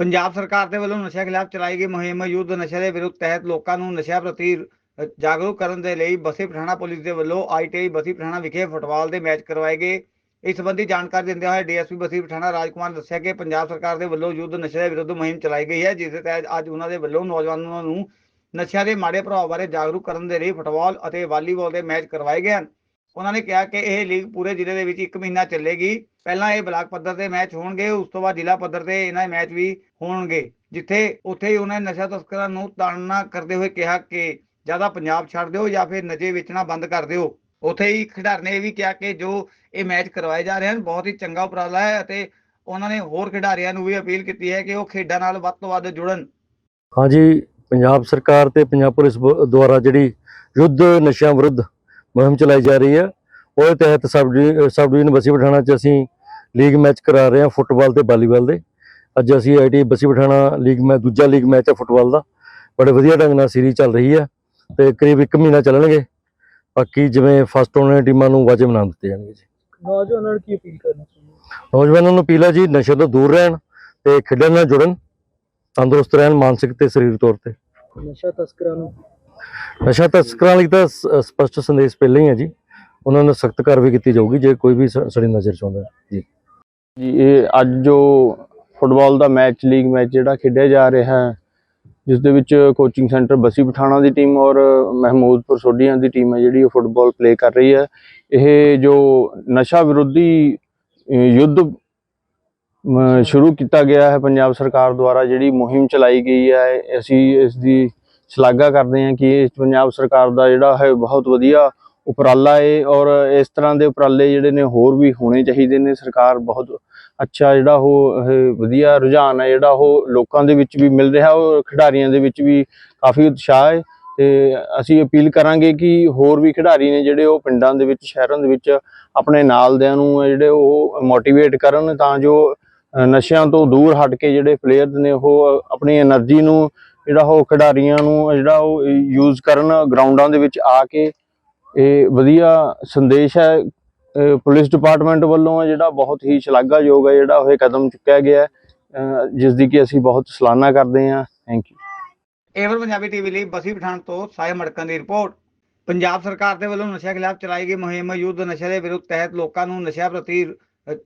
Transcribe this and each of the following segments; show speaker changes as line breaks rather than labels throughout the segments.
ਪੰਜਾਬ ਸਰਕਾਰ ਦੇ ਵੱਲੋਂ ਨਸ਼ਿਆਂ ਖਿਲਾਫ ਚਲਾਈ ਗਈ ਮੁਹਿੰਮ ਯੁੱਧ ਨਸ਼ਾ ਦੇ ਵਿਰੁੱਧ ਤਹਿਤ ਲੋਕਾਂ ਨੂੰ ਨਸ਼ਿਆਂ ਪ੍ਰਤੀ ਜਾਗਰੂਕ ਕਰਨ ਦੇ ਲਈ ਬਸੀ ਪਠਾਣਾ ਪੁਲਿਸ ਦੇ ਵੱਲੋਂ ਆਈਟੀਆਈ ਬਸੀ ਪਠਾਣਾ ਵਿਖੇ ਫੁੱਟਬਾਲ ਦੇ ਮੈਚ ਕਰਵਾਏ ਗਏ। ਇਸ ਸੰਬੰਧੀ ਜਾਣਕਾਰੀ ਦਿੰਦਿਆਂ ਹੋਏ ਡੀਐਸਪੀ ਬਸੀ ਪਠਾਣਾ ਰਾਜਕੁਮਾਰ ਨੇ ਦੱਸਿਆ ਕਿ ਪੰਜਾਬ ਸਰਕਾਰ ਦੇ ਵੱਲੋਂ ਯੁੱਧ ਨਸ਼ੇ ਦੇ ਵਿਰੁੱਧ ਮੁਹਿੰਮ ਚਲਾਈ ਗਈ ਹੈ, ਜਿਸ ਦੇ ਤਹਿਤ ਅੱਜ ਉਹਨਾਂ ਦੇ ਵੱਲੋਂ ਨੌਜਵਾਨਾਂ ਨੂੰ ਨਸ਼ਿਆਂ ਦੇ ਮਾੜੇ ਪ੍ਰਭਾਵ ਬਾਰੇ ਜਾਗਰੂਕ ਕਰਨ ਦੇ ਲਈ ਫੁੱਟਬਾਲ ਅਤੇ ਵਾਲੀਬਾਲ ਦੇ ਮੈਚ ਕਰਵਾਏ ਗਏ ਹਨ। ਉਹਨਾਂ ਨੇ ਕਿਹਾ ਕਿ ਇਹ ਲੀਗ ਪੂਰੇ ਜ਼ਿਲ੍ਹੇ ਦੇ ਵਿੱਚ 1 ਮਹੀਨਾ ਚੱਲੇਗੀ। ਪਹਿਲਾਂ ਇਹ ਬਲਾਕ ਪੱਧਰ ਤੇ ਮੈਚ ਹੋਣਗੇ, ਉਸ ਤੋਂ ਬਾਅਦ ਜ਼ਿਲ੍ਹਾ ਪੱਧਰ ਤੇ ਇਹਨਾਂ ਦੇ ਮੈਚ ਵੀ ਹੋਣਗੇ। ਜਿੱਥੇ ਉੱਥੇ ਹੀ ਉਹਨਾਂ ਨੇ ਨਸ਼ਾ ਤਸਕਰਾਂ ਨੂੰ ਤਾੜਨਾ ਕਰਦੇ ਹੋਏ ਕਿਹਾ ਕਿ ਜ਼ਿਆਦਾ ਪੰਜਾਬ ਛੱਡ ਦਿਓ ਜਾਂ ਫਿਰ ਨਸ਼ੇ ਵੇਚਣਾ ਬੰਦ ਕਰ ਦਿਓ। ਉੱਥੇ ਹੀ ਖਿਡਾਰੀ ਵੀ ਕਿਹਾ ਕਿ ਜੋ ਇਹ ਮੈਚ ਕਰਵਾਏ ਜਾ ਰਹੇ ਹਨ, ਬਹੁਤ ਹੀ ਚੰਗਾ ਉਪਰਾਲਾ ਹੈ ਅਤੇ ਉਹਨਾਂ ਨੇ ਹੋਰ ਖਿਡਾਰੀਆਂ ਨੂੰ ਵੀ ਅਪੀਲ ਕੀਤੀ ਹੈ ਕਿ ਉਹ ਖੇਡਾਂ ਨਾਲ ਵੱਧ ਤੋਂ ਵੱਧ ਜੁੜਨ।
ਹਾਂਜੀ, ਪੰਜਾਬ ਸਰਕਾਰ ਤੇ ਪੰਜਾਬ ਪੁਲਿਸ ਦੁਆਰਾ ਜਿਹੜੀ ਯੁੱਧ ਨਸ਼ਿਆਂ ਵਿਰੁੱਧ ਮੁਹਿੰਮ ਚਲਾਈ ਜਾ ਰਹੀ ਹੈ ਉਹਦੇ ਤਹਿਤ ਸਬ ਡਿਵੀ- ਸਬ ਡਿਵੀਜ਼ਨ ਬਸੀ ਪਠਾਣਾ 'ਚ ਅਸੀਂ ਲੀਗ ਮੈਚ ਕਰਾ ਰਹੇ ਹਾਂ ਫੁੱਟਬਾਲ ਤੇ ਵਾਲੀਬਾਲ ਦੇ। ਅੱਜ ਅਸੀਂ IT Bassi Pathana league match ਦੂਜਾ ਲੀਗ ਮੈਚ ਹੈ ਫੁੱਟਬਾਲ ਦਾ। ਬੜੇ ਵਧੀਆ ਢੰਗ ਨਾਲ ਸੀਰੀਜ਼ ਚੱਲ ਰਹੀ ਹੈ ਤੇ ਕਰੀਬ 1 ਮਹੀਨਾ ਚੱਲਣਗੇ। ਬਾਕੀ ਜਿਵੇਂ ਫਸਟ ਟੂਰਨਾਮੈਂਟ ਟੀਮਾਂ ਨੂੰ ਵਾਜਬ ਇਨਾਮ ਦਿੱਤੇ ਜਾਣਗੇ ਜੀ।
ਨੌਜਵਾਨਾਂ ਨੂੰ ਕੀ ਅਪੀਲ ਕਰਨਾ ਚਾਹੁੰਦੇ
ਨੌਜਵਾਨਾਂ ਨੂੰ ਅਪੀਲ ਹੈ ਜੀ ਨਸ਼ੇ ਤੋਂ ਦੂਰ ਰਹਿਣ ਤੇ ਖੇਡਾਂ ਨਾਲ ਜੁੜਨ ਤੰਦਰੁਸਤ ਰਹਿਣ ਮਾਨਸਿਕ ਤੇ ਸਰੀਰਕ ਤੌਰ ਤੇ।
ਨਸ਼ਾ ਤਸਕਰਾਂ ਨੂੰ
ਨਸ਼ਾ ਤਸਕਰਾਂ ਲਈ ਤਾਂ ਸ- ਸਪਸ਼ਟ ਸੰਦੇਸ਼ ਪਹਿਲਾਂ ਹੀ ਹੈ ਜੀ। ਉਹਨਾਂ ਨੂੰ ਸਖਤ ਕਾਰਵਾਈ ਕੀਤੀ ਜਾਊਗੀ, ਜੇ ਕੋਈ ਵੀ ਸ- ਸੜੀ ਨਜ਼ਰ ਚ ਆਉਂਦਾ ਜੀ।
ਜੀ, ਇਹ ਅੱਜ ਜੋ ਫੁੱਟਬਾਲ ਦਾ ਮੈਚ, ਲੀਗ ਮੈਚ ਜਿਹੜਾ ਖੇਡਿਆ ਜਾ ਰਿਹਾ ਹੈ, ਜਿਸ ਦੇ ਵਿੱਚ ਕੋਚਿੰਗ ਸੈਂਟਰ ਬਸੀ ਪਠਾਣਾ ਦੀ ਟੀਮ ਔਰ ਮਹਿਮੂਦਪੁਰ ਸੋਢੀਆਂ ਦੀ ਟੀਮ ਹੈ ਜਿਹੜੀ ਉਹ ਫੁੱਟਬਾਲ ਪਲੇ ਕਰ ਰਹੀ ਹੈ। ਇਹ ਜੋ ਨਸ਼ਾ ਵਿਰੋਧੀ ਯੁੱਧ ਸ਼ੁਰੂ ਕੀਤਾ ਗਿਆ ਹੈ, ਪੰਜਾਬ ਸਰਕਾਰ ਦੁਆਰਾ ਜਿਹੜੀ ਮੁਹਿੰਮ ਚਲਾਈ ਗਈ ਹੈ, ਅਸੀਂ ਇਸ ਦੀ ਸ਼ਲਾਘਾ ਕਰਦੇ ਹਾਂ ਕਿ ਇਹ ਪੰਜਾਬ ਸਰਕਾਰ ਦਾ ਜਿਹੜਾ ਹੈ ਬਹੁਤ ਵਧੀਆ ਉਪਰਾਲਾ ਏ ਔਰ ਇਸ ਤਰ੍ਹਾਂ ਦੇ ਉਪਰਾਲੇ ਜਿਹੜੇ ਨੇ ਹੋਰ ਵੀ ਹੋਣੇ ਚਾਹੀਦੇ ਨੇ। ਸਰਕਾਰ ਬਹੁਤ ਅੱਛਾ ਜਿਹੜਾ ਉਹ ਵਧੀਆ ਰੁਝਾਨ ਹੈ ਜਿਹੜਾ ਉਹ ਲੋਕਾਂ ਦੇ ਵਿੱਚ ਵੀ ਮਿਲ ਰਿਹਾ ਔਰ ਖਿਡਾਰੀਆਂ ਦੇ ਵਿੱਚ ਵੀ ਕਾਫੀ ਉਤਸ਼ਾਹ ਹੈ। ਤੇ ਅਸੀਂ ਅਪੀਲ ਕਰਾਂਗੇ ਕਿ ਹੋਰ ਵੀ ਖਿਡਾਰੀ ਨੇ ਜਿਹੜੇ ਉਹ ਪਿੰਡਾਂ ਦੇ ਵਿੱਚ, ਸ਼ਹਿਰਾਂ ਦੇ ਵਿੱਚ ਆਪਣੇ ਨਾਲ ਨਾਲਦਿਆਂ ਨੂੰ ਜਿਹੜੇ ਉਹ ਮੋਟੀਵੇਟ ਕਰਨ ਤਾਂ ਜੋ ਨਸ਼ਿਆਂ ਤੋਂ ਦੂਰ ਹਟ ਕੇ ਜਿਹੜੇ ਪਲੇਅਰ ਨੇ ਉਹ ਆਪਣੀ એનર્ਜੀ ਨੂੰ ਜਿਹੜਾ ਉਹ ਖਿਡਾਰੀਆਂ ਨੂੰ, ਜਿਹੜਾ ਉਹ ਯੂਜ਼ ਕਰਨ ਗਰਾਊਂਡਾਂ ਦੇ ਵਿੱਚ ਆ ਕੇ ਇਹ ਵਧੀਆ ਸੰਦੇਸ਼ ਹੈ। ਪੁਲਿਸ ਡਿਪਾਰਟਮੈਂਟ ਵੱਲੋਂ ਜਿਹੜਾ ਬਹੁਤ ਹੀ ਸ਼ਲਾਘਾਯੋਗ ਹੈ, ਜਿਹੜਾ ਉਹ ਕਦਮ ਚੁੱਕਿਆ ਗਿਆ ਜਿਸ ਦੀ ਕਿ ਅਸੀਂ ਬਹੁਤ ਸਲਾਹਨਾ ਕਰਦੇ ਹਾਂ। Thank you
Ever Punjabi TV ਲਈ ਬਸੀ ਪਠਾਣ ਤੋਂ ਸਾਹਿਬ ਮੜਕਨ ਦੀ ਰਿਪੋਰਟ। ਪੰਜਾਬ ਸਰਕਾਰ ਦੇ ਵੱਲੋਂ ਨਸ਼ਿਆਂ ਖਿਲਾਫ ਚਲਾਈ ਗਈ ਮੁਹਿੰਮ, ਯੁੱਧ ਨਸ਼ਾ ਦੇ ਵਿਰੁੱਧ ਤਹਿਤ ਲੋਕਾਂ ਨੂੰ ਨਸ਼ਿਆਂ ਪ੍ਰਤੀ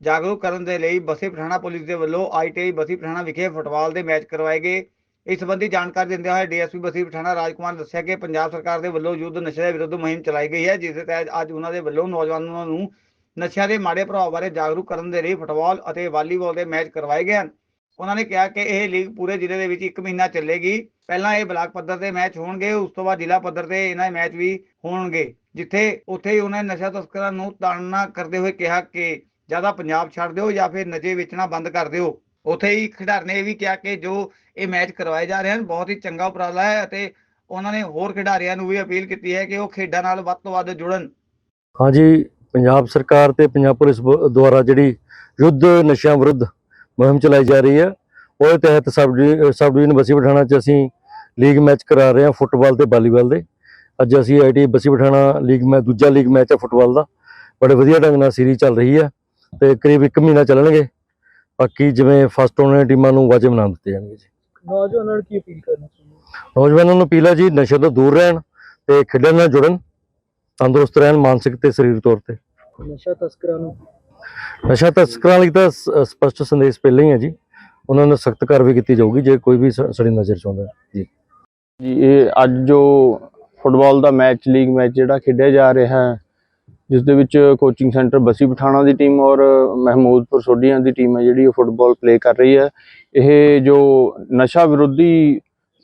ਜਾਗਰੂਕ ਕਰਨ ਦੇ ਲਈ ਬਸੀ ਪਠਾਣਾ ਪੁਲਿਸ ਦੇ ਵੱਲੋਂ ਆਈਟੀਆਈ ਬਸੀ ਪਠਾਣਾ ਵਿਖੇ ਫੁੱਟਬਾਲ ਦੇ ਮੈਚ ਕਰਵਾਏ ਗਏ। ਇਸ ਸੰਬੰਧੀ ਜਾਣਕਾਰੀ ਦਿੰਦਿਆਂ ਹੋਏ ਡੀਐਸਪੀ ਬਸੀ ਪਠਾਣਾ ਰਾਜਕੁਮਾਰ ਨੇ ਦੱਸਿਆ ਕਿ ਪੰਜਾਬ ਸਰਕਾਰ ਦੇ ਵੱਲੋਂ ਯੁੱਧ ਨਸ਼ੇ ਦੇ ਵਿਰੁੱਧ ਮੁਹਿੰਮ ਚਲਾਈ ਗਈ ਹੈ, ਜਿਸ ਦੇ ਤਹਿਤ ਅੱਜ ਉਹਨਾਂ ਦੇ ਵੱਲੋਂ ਨੌਜਵਾਨਾਂ ਨੂੰ ਨਸ਼ਿਆਂ ਦੇ ਮਾੜੇ ਪ੍ਰਭਾਵ ਬਾਰੇ ਜਾਗਰੂਕ ਕਰਨ ਦੇ ਲਈ ਫੁੱਟਬਾਲ ਅਤੇ ਵਾਲੀਬਾਲ ਦੇ ਮੈਚ ਕਰਵਾਏ ਗਏ ਹਨ। ਉਹਨਾਂ ਨੇ ਕਿਹਾ ਕਿ ਇਹ ਲੀਗ ਪੂਰੇ ਜ਼ਿਲ੍ਹੇ ਦੇ ਵਿੱਚ 1 ਮਹੀਨਾ ਚੱਲੇਗੀ। ਪਹਿਲਾਂ ਇਹ ਬਲਾਕ ਪੱਧਰ ਤੇ ਮੈਚ ਹੋਣਗੇ, ਉਸ ਤੋਂ ਬਾਅਦ ਜ਼ਿਲ੍ਹਾ ਪੱਧਰ ਤੇ ਇਹਨਾਂ ਦੇ ਮੈਚ ਵੀ ਹੋਣਗੇ, ਜਿੱਥੇ ਉੱਥੇ ਹੀ ਉਹਨਾਂ ਨੇ ਨਸ਼ਾ ਤਸਕਰਾਂ ਨੂੰ ਤਾੜਨਾ ਕਰਦੇ ਹੋਏ ਕਿਹਾ ਕਿ ਜ਼ਿਆਦਾ ਪੰਜਾਬ ਛੱਡ ਦਿਓ ਜਾਂ ਫਿਰ ਨਸ਼ੇ ਵੇਚਣਾ ਬੰਦ ਕਰ ਦਿਓ। ਉੱਥੇ ਹੀ ਖਿਡਾਰੀ ਨੇ ਇਹ ਵੀ ਕਿਹਾ ਕਿ ਜੋ ਇਹ ਮੈਚ ਕਰਵਾਏ ਜਾ ਰਹੇ ਹਨ, ਬਹੁਤ ਹੀ ਚੰਗਾ ਉਪਰਾਲਾ ਹੈ ਅਤੇ ਉਹਨਾਂ ਨੇ ਹੋਰ ਖਿਡਾਰੀਆਂ ਨੂੰ ਵੀ ਅਪੀਲ ਕੀਤੀ ਹੈ ਕਿ ਉਹ ਖੇਡਾਂ ਨਾਲ ਵੱਧ ਤੋਂ ਵੱਧ ਜੁੜਨ।
ਹਾਂਜੀ, ਪੰਜਾਬ ਸਰਕਾਰ ਤੇ ਪੰਜਾਬ ਪੁਲਿਸ ਦੁਆਰਾ ਜਿਹੜੀ ਯੁੱਧ ਨਸ਼ਿਆਂ ਵਿਰੁੱਧ ਮੁਹਿੰਮ ਚਲਾਈ ਜਾ ਰਹੀ ਹੈ, ਉਹਦੇ ਤਹਿਤ ਸਬ ਡਿਵੀ- ਸਬ ਡਿਵੀਜ਼ਨ ਬਸੀ ਪਠਾਣਾ 'ਚ ਅਸੀਂ ਲੀਗ ਮੈਚ ਕਰਾ ਰਹੇ ਹਾਂ ਫੁੱਟਬਾਲ ਤੇ ਵਾਲੀਬਾਲ ਦੇ। ਅੱਜ ਅਸੀਂ IT Bassi Pathana league match ਦੂਜਾ ਲੀਗ ਮੈਚ ਹੈ ਫੁੱਟਬਾਲ ਦਾ। ਬੜੇ ਵਧੀਆ ਢੰਗ ਨਾਲ ਸੀਰੀਜ਼ ਚੱਲ ਰਹੀ ਹੈ ਤੇ ਕਰੀਬ 1 ਮਹੀਨਾ ਚੱਲਣਗੇ। ਬਾਕੀ ਜਿਵੇਂ ਫਸਟ ਟੂਰਨਾਮੈਂਟ ਟੀਮਾਂ ਨੂੰ ਵਾਜਬ ਇਨਾਮ ਦਿੱਤੇ ਜਾਣਗੇ ਜੀ।
ਨੌਜਵਾਨਾਂ ਨੂੰ ਕੀ ਅਪੀਲ ਕਰਨਾ ਚਾਹੁੰਦੇ
ਨੌਜਵਾਨਾਂ ਨੂੰ ਅਪੀਲ ਹੈ ਜੀ ਨਸ਼ੇ ਤੋਂ ਦੂਰ ਰਹਿਣ ਤੇ ਖੇਡਾਂ ਨਾਲ ਜੁੜਨ ਤੰਦਰੁਸਤ ਰਹਿਣ ਮਾਨਸਿਕ ਤੇ ਸਰੀਰਕ ਤੌਰ ਤੇ।
ਨਸ਼ਾ ਤਸਕਰਾਂ ਨੂੰ?
ਨਸ਼ਾ ਤਸਕਰਾਂ ਲਈ ਤਾਂ ਸਪਸ਼ਟ ਸੰਦੇਸ਼ ਪਹਿਲਾਂ ਹੀ ਹੈ ਜੀ। ਉਹਨਾਂ ਨੂੰ ਸਖਤ ਕਾਰਵਾਈ ਕੀਤੀ ਜਾਊਗੀ ਜੇ ਕੋਈ ਵੀ ਸੜੀ ਨਜ਼ਰ ਚ ਆਉਂਦਾ ਹੈ। ਜੀ।
ਜੀ ਇਹ ਅੱਜ ਜੋ ਫੁੱਟਬਾਲ ਦਾ ਮੈਚ ਲੀਗ ਮੈਚ ਜਿਹੜਾ ਖੇਡਿਆ ਜਾ ਰਿਹਾ ਹੈ ਜਿਸ ਦੇ ਵਿੱਚ ਕੋਚਿੰਗ ਸੈਂਟਰ ਬਸੀ ਪਠਾਣਾ ਦੀ ਟੀਮ ਔਰ ਮਹਿਮੂਦਪੁਰ ਸੋਢੀਆਂ ਦੀ ਟੀਮ ਹੈ ਜਿਹੜੀ ਉਹ ਫੁੱਟਬਾਲ ਪਲੇ ਕਰ ਰਹੀ ਹੈ। ਇਹ ਜੋ ਨਸ਼ਾ ਵਿਰੋਧੀ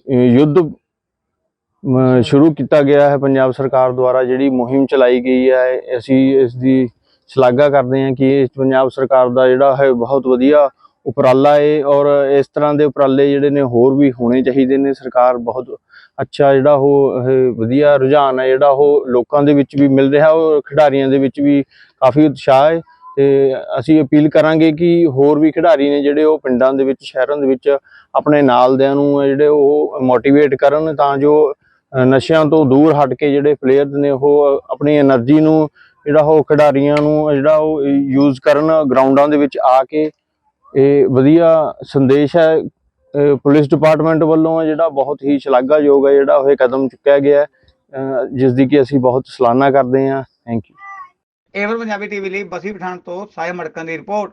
ਯੁੱਧ ਸ਼ੁਰੂ ਕੀਤਾ ਗਿਆ ਹੈ ਪੰਜਾਬ ਸਰਕਾਰ ਦੁਆਰਾ, ਜਿਹੜੀ ਮੁਹਿੰਮ ਚਲਾਈ ਗਈ ਹੈ, ਅਸੀਂ ਇਸ ਦੀ ਸ਼ਲਾਘਾ ਕਰਦੇ ਹਾਂ ਕਿ ਇਹ ਪੰਜਾਬ ਸਰਕਾਰ ਦਾ ਜਿਹੜਾ ਹੈ ਬਹੁਤ ਵਧੀਆ ਉਪਰਾਲਾ ਏ ਔਰ ਇਸ ਤਰ੍ਹਾਂ ਦੇ ਉਪਰਾਲੇ ਜਿਹੜੇ ਨੇ ਹੋਰ ਵੀ ਹੋਣੇ ਚਾਹੀਦੇ ਨੇ। ਸਰਕਾਰ ਬਹੁਤ ਅੱਛਾ ਜਿਹੜਾ ਉਹ ਵਧੀਆ ਰੁਝਾਨ ਹੈ ਜਿਹੜਾ ਉਹ ਲੋਕਾਂ ਦੇ ਵਿੱਚ ਵੀ ਮਿਲ ਰਿਹਾ ਔਰ ਖਿਡਾਰੀਆਂ ਦੇ ਵਿੱਚ ਵੀ ਕਾਫੀ ਉਤਸ਼ਾਹ ਹੈ। ਤੇ ਅਸੀਂ ਅਪੀਲ ਕਰਾਂਗੇ ਕਿ ਹੋਰ ਵੀ ਖਿਡਾਰੀ ਨੇ ਜਿਹੜੇ ਉਹ ਪਿੰਡਾਂ ਦੇ ਵਿੱਚ, ਸ਼ਹਿਰਾਂ ਦੇ ਵਿੱਚ ਆਪਣੇ ਨਾਲਦਿਆਂ ਨੂੰ ਜਿਹੜੇ ਉਹ ਮੋਟੀਵੇਟ ਕਰਨ ਤਾਂ ਜੋ ਨਸ਼ਿਆਂ ਤੋਂ ਦੂਰ ਹਟ ਕੇ ਜਿਹੜੇ ਪਲੇਅਰ ਨੇ ਉਹ ਆਪਣੀ એનર્ਜੀ ਨੂੰ ਜਿਹੜਾ ਉਹ ਖਿਡਾਰੀਆਂ ਨੂੰ ਜਿਹੜਾ ਉਹ ਯੂਜ਼ ਕਰਨ ਗਰਾਊਂਡਾਂ ਦੇ ਵਿੱਚ ਆ ਕੇ ਇਹ ਵਧੀਆ ਸੰਦੇਸ਼ ਹੈ। ਪੁਲਿਸ ਡਿਪਾਰਟਮੈਂਟ ਵੱਲੋਂ ਜਿਹੜਾ ਬਹੁਤ ਹੀ ਸ਼ਲਾਘਾਯੋਗ ਹੈ ਜਿਹੜਾ ਉਹ ਇਹ ਕਦਮ ਚੁੱਕਿਆ ਗਿਆ ਹੈ, ਜਿਸ ਦੀ ਕਿ ਅਸੀਂ ਬਹੁਤ ਸਲਾਹਨਾ ਕਰਦੇ ਹਾਂ। Thank you
Ever Punjabi TV ਲਈ ਬਸੀ ਪਠਾਣ ਤੋਂ ਸਾਹਿਬ ਮੜਕਣ ਦੀ ਰਿਪੋਰਟ।